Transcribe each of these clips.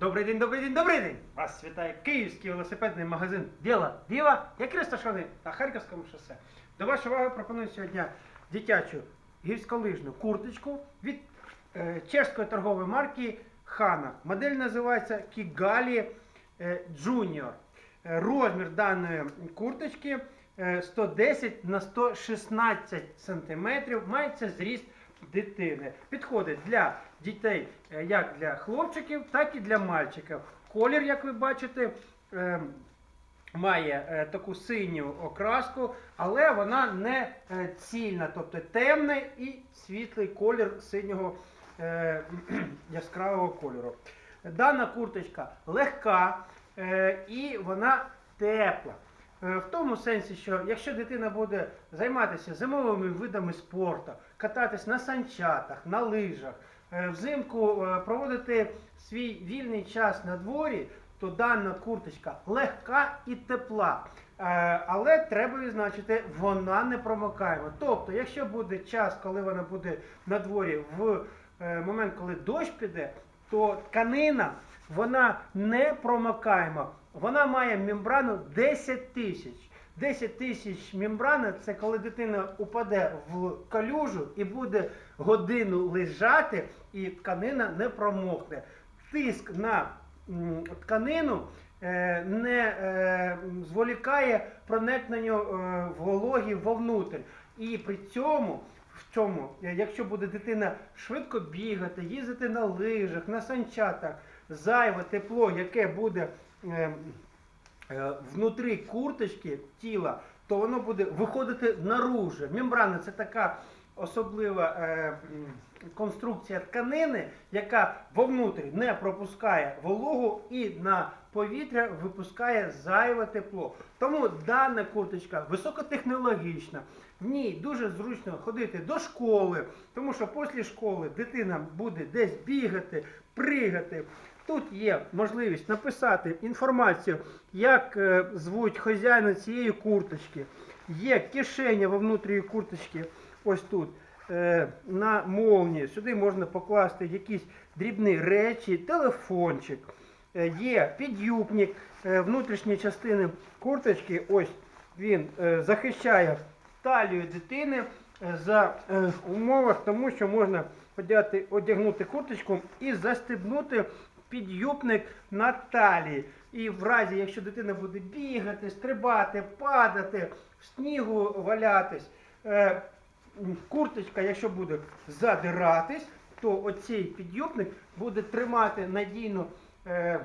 Добрий день, добрий день, добрий день! Вас вітає київський велосипедний магазин Діла Діва, який розташований на Харківському шосе. До вашої уваги пропоную сьогодні дитячу гірськолижну курточку від е, чешської торгової марки Хана. Модель називається Kigali е, Junior. Е, Розмір даної курточки е, 110 на 116 см. Мається зріст дитини. Підходить для дітей е, як для хлопчиків, так і для мальчиків. Колір, як ви бачите, е, має е, таку синю окраску, але вона не е, цільна, тобто темний і світлий колір синього яскравого кольору. Дана курточка легка і вона тепла. Е, В тому сенсі, що якщо дитина буде займатися зимовими видами спорту, кататись на санчатах, на лижах, е, взимку е, проводити свій вільний час на дворі, то дана курточка легка і тепла. Але треба відзначити, вона не промокаема. Тобто, якщо буде час, коли вона буде на дворі в момент, коли дощ піде, то тканина вона не промокаема. Вона має мембрану 10 тисяч. 10 тисяч мембрани це коли дитина упаде в калюжу і буде годину лежати, і тканина не промокне. Тиск на тканину е, не е, зволікає проникнення е, вологі вовнутрь. І при цьому, в Е, якщо буде дитина швидко бігати, їздити на лижах, на санчатах, зайве тепло, яке буде внутрі курточки тіла, то воно буде виходити наружу. Мембрана це така особлива е, конструкція тканини, яка вовнутрі не пропускає вологу і на повітря випускає зайве тепло. Тому дана курточка високотехнологічна. В ній дуже зручно ходити до школи, тому що після школи дитина буде десь бігати, пригати. Тут є можливість написати інформацію, як е, звуть хазяїна цієї курточки. Є кишеня во внутрі курточки, ось тут, е, на молнії. Сюди можна покласти якісь дрібні речі, телефончик. Е, є підюбник е, внутрішньої частини курточки. Ось він захищає талію дитини за умовах, тому що можна одягти, одягнути курточку і застебнути підюбник на талії. І в разі, якщо дитина буде бігати, стрибати, падати, в снігу валятись, курточка, якщо буде задиратись, то оцей підюбник буде тримати надійно. Е,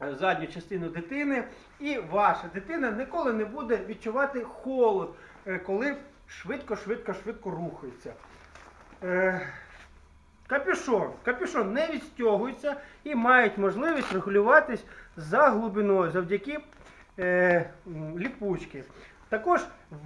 задню частину дитини, і ваша дитина ніколи не буде відчувати холод, е, коли швидко, швидко, швидко рухається. Е, Капюшон. Капюшон не відстягується і мають можливість регулюватись за глибиною завдяки е, ліпучки. Також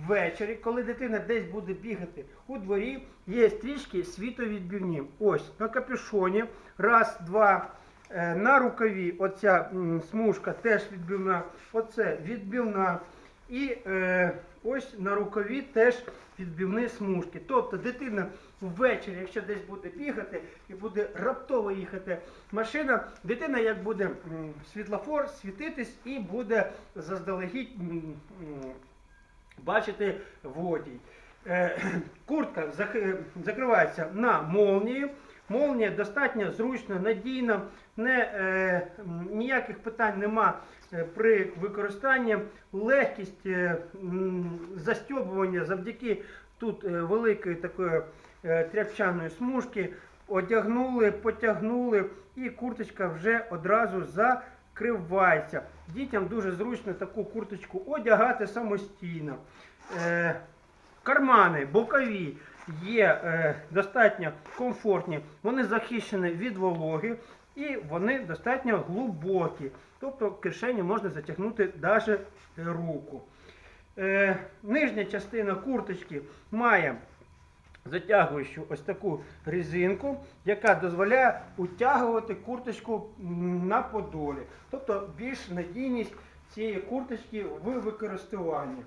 ввечері, коли дитина десь буде бігати у дворі, є стрічки світовідбивні. Ось на капюшоні. Раз, два. Е, На рукаві оця смужка теж відбивна. Оце відбивна. І е, ось на рукаві теж відбивні смужки. Тобто дитина ввечері, якщо десь буде бігати і буде раптово їхати машина, дитина як буде світлофор світитись і буде заздалегідь м, водій. Е, Куртка закривається на молнії. Молнія достатньо зручно, надійно, не, е, ніяких питань нема е, при використанні. Легкість е, застьобування завдяки тут е, великої такої е, тряпчаної смужки. Одягнули, потягнули, і курточка вже одразу закривається. Дітям дуже зручно таку курточку одягати самостійно. Е, Кармани бокові є е, достатньо комфортні, вони захищені від вологи і вони достатньо глибокі. Тобто кишені можна затягнути навіть руку. Е, нижня частина курточки має затягуючу ось таку резинку, яка дозволяє утягувати курточку на подолі. Тобто більш надійність цієї курточки в використовуванні.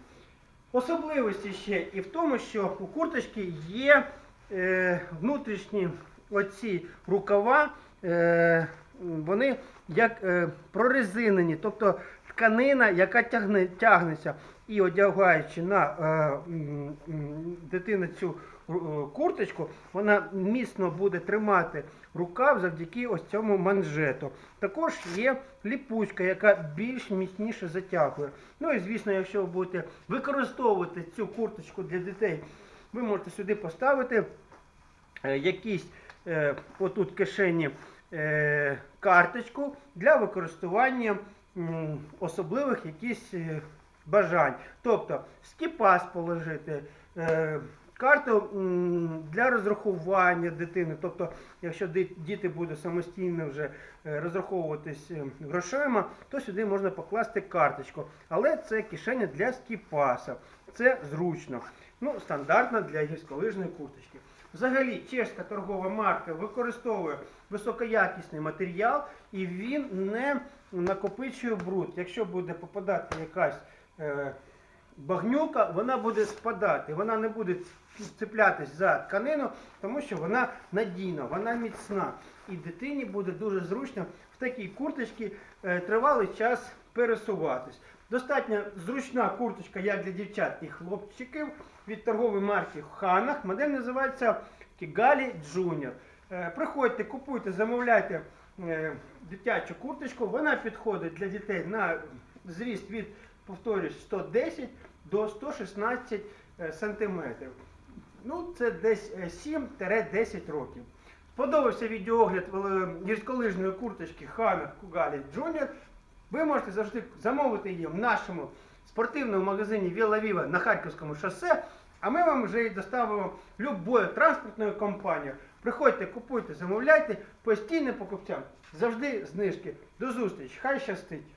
Особливості ще і в тому, що у курточки є е, внутрішні оці рукава, е, вони як е, прорезинені, тобто тканина, яка тягне, тягнеться. І одягаючи на е, дитину цю курточку, вона міцно буде тримати рукав завдяки ось цьому манжету. Також є ліпучка, яка більш міцніше затягує. Ну і звісно, якщо ви будете використовувати цю курточку для дітей, ви можете сюди поставити е, якісь е, отут кишені е, карточку для використання м, особливих якісь е, бажань. Тобто скіпас положити, е, карту для розрахування дитини. Тобто, якщо діти будуть самостійно вже е, розраховуватись е, грошима, то сюди можна покласти карточку. Але це кишеня для скіпаса. Це зручно. Ну, стандартно для гірськолижної курточки. Взагалі, чешська торгова марка використовує високоякісний матеріал і він не накопичує бруд. Якщо буде попадати якась е, багнюка, вона буде спадати, вона не буде цеплятись за тканину, тому що вона надійна, вона міцна. І дитині буде дуже зручно в такій курточці е, тривалий час пересуватись. Достатньо зручна курточка як для дівчат і хлопчиків від торгової марки Ханах. Модель називається Kigali Junior. Е, Приходьте, купуйте, замовляйте е, дитячу курточку. Вона підходить для дітей на зріст від, повторюсь, 110 до 116 е, сантиметрів. Ну, це десь е, 7-10 років. Сподобався відеоогляд е, гірськолижної курточки Ханах Кугалі Junior. Ви можете завжди замовити її в нашому спортивному магазині Віла Віва на Харківському шосе. А ми вам вже і доставимо любою транспортною компанією. Приходьте, купуйте, замовляйте, постійним покупцям. Завжди знижки. До зустрічі. Хай щастить!